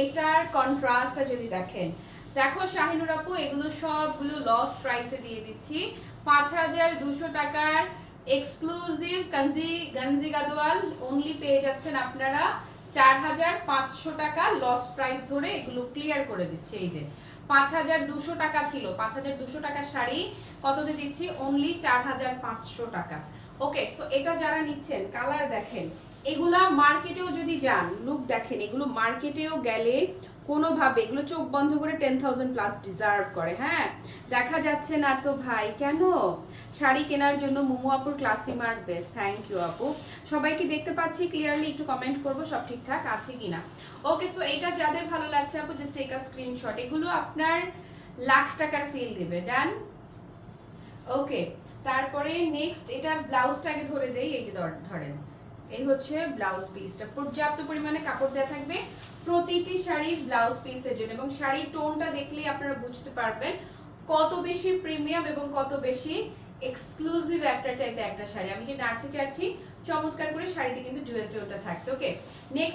এটার কন্ট্রাস্টটা যদি দেখেন, দেখো শাহিনুর আপু, এগুলো সবগুলো লস প্রাইসে দিয়ে দিচ্ছি। পাঁচ হাজার দুশো টাকার এক্সক্লুসিভ গঞ্জি গঞ্জি গাদওয়াল অনলি পেয়ে যাচ্ছেন আপনারা চার হাজার পাঁচশো টাকা লস প্রাইস ধরে এগুলো ক্লিয়ার করে দিচ্ছে। এই যে পাঁচ হাজার দুশো টাকা ছিল, পাঁচ হাজার দুশো টাকার শাড়ি কততে দিচ্ছি? অনলি চার হাজার পাঁচশো টাকা। ওকে সো এটা যারা নিচ্ছেন কালার দেখেন, এগুলা মার্কেটেও যান, লুক দেখেন, এগুলো মার্কেটেও গেলে কোনোভাবে, এগুলো চোখ বন্ধ করে টেন থাউজেন্ড প্লাস ডিজার্ভ করে হ্যাঁ? দেখা যাচ্ছে না তো ভাই, কেন? শাড়ি কেনার জন্য মোমো আপুর classy mark best thank you আপু। সবাইকে দেখতে পাচ্ছি ক্লিয়ারলি একটু কমেন্ট করব, সব ঠিকঠাক আছে কিনা। ওকে সো এটা যাদের ভালো লাগছে আপু জাস্ট টেক স্ক্রিনশট এগুলো আপনার লাখ টাকার ফিল দেবে ডান ওকে তারপরে নেক্সট এটা ব্লাউজটাকে ধরে দেই, এই যে ধরেন। এই হচ্ছে ব্লাউজ পিসটা। পর্যাপ্ত পরিমাণে কাপড় দেওয়া থাকবে। প্রতিটি শাড়ির ব্লাউজ পিসের জন্য এবং শাড়ির টোনটা দেখলেই আপনারা বুঝতে পারবেন কত বেশি প্রিমিয়াম এবং কত বেশি এক্সক্লুসিভ একটা চাইতে একটা শাড়ি। আমি যে নাচে চাচ্ছি, চমৎকার করে শাড়িতে কিন্তু জুয়েল টোনটা থাকছে ওকে নেক্সট